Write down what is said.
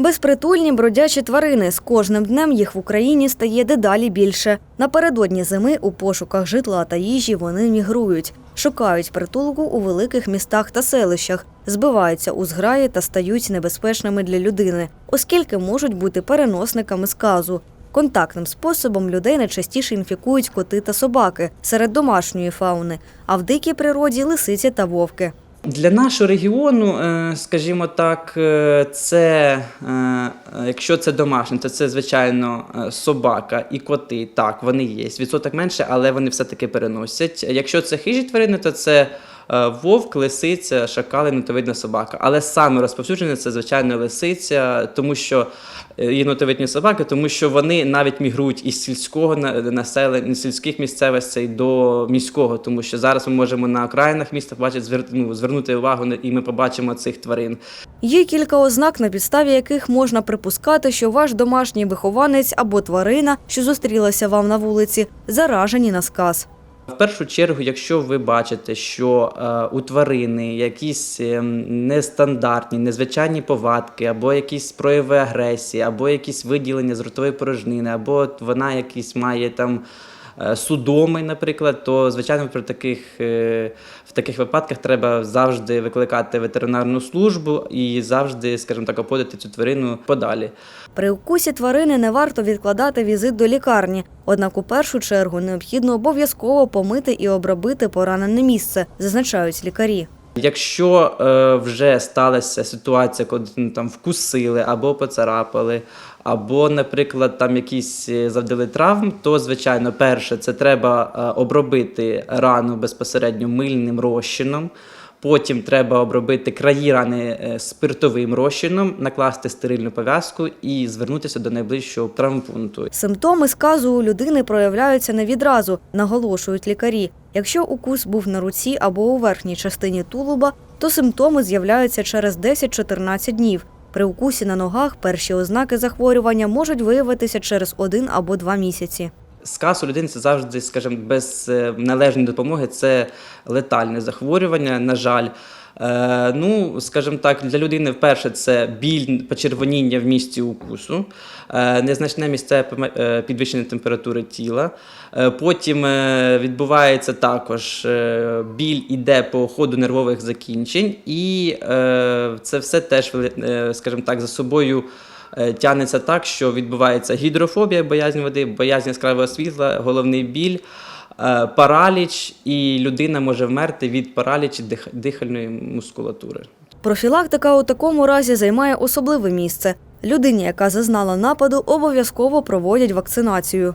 Безпритульні бродячі тварини. З кожним днем їх в Україні стає дедалі більше. Напередодні зими у пошуках житла та їжі вони мігрують, шукають притулку у великих містах та селищах, збиваються у зграї та стають небезпечними для людини, оскільки можуть бути переносниками сказу. Контактним способом людей найчастіше інфікують коти та собаки серед домашньої фауни, а в дикій природі лисиці та вовки. Для нашого регіону, е, скажімо так, е, це е, якщо це домашнє, то це звичайно собака і коти. Так, вони є. Відсоток менше, але вони все-таки переносять. Якщо це хижі тварини, то це вовк, лисиця, шакали, нотовидна собака. Але саме розповсюджене це звичайно лисиця, тому що е, і нотовидні собаки, тому що вони навіть мігрують із сільського на- населення, сільських місцевостей до міського, тому що зараз ми можемо на окраїнах міста побачити, звер- ну, звернути увагу і ми побачимо цих тварин. Є кілька ознак, на підставі яких можна припускати, що ваш домашній вихованець або тварина, що зустрілася вам на вулиці, заражені на сказ. В першу чергу, якщо ви бачите, що е, у тварини якісь ем, нестандартні, незвичайні повадки, або якісь прояви агресії, або якісь виділення з ротової порожнини, або вона якісь має там судоми, наприклад, то звичайно при таких, е, в таких випадках треба завжди викликати ветеринарну службу і завжди, скажімо так, обходити цю тварину подалі. При укусі тварини не варто відкладати візит до лікарні, однак у першу чергу необхідно обов'язково помити і обробити поранене місце, зазначають лікарі. Якщо е, вже сталася ситуація, коли ну, там вкусили або поцарапали, або, наприклад, там якісь е, завдали травм, то звичайно, перше, це треба е, обробити рану безпосередньо мильним розчином. Потім треба обробити краї рани е, спиртовим розчином, накласти стерильну пов'язку і звернутися до найближчого травмпункту. Симптоми сказу у людини проявляються не відразу, наголошують лікарі. Якщо укус був на руці або у верхній частині тулуба, то симптоми з'являються через 10-14 днів. При укусі на ногах перші ознаки захворювання можуть виявитися через один або два місяці. Сказ у людини це завжди, скажімо, без е, належної допомоги це летальне захворювання, на жаль. Е, ну, скажімо так, для людини вперше це біль, почервоніння в місці укусу, е, незначне місце підвищення температури тіла. Потім відбувається також біль іде по ходу нервових закінчень, і це все теж, скажімо так, за собою тягнеться так, що відбувається гідрофобія, боязнь води, боязнь яскравого світла, головний біль, е, параліч, і людина може вмерти від паралічі дих- дихальної мускулатури. Профілактика у такому разі займає особливе місце. Людині, яка зазнала нападу, обов'язково проводять вакцинацію.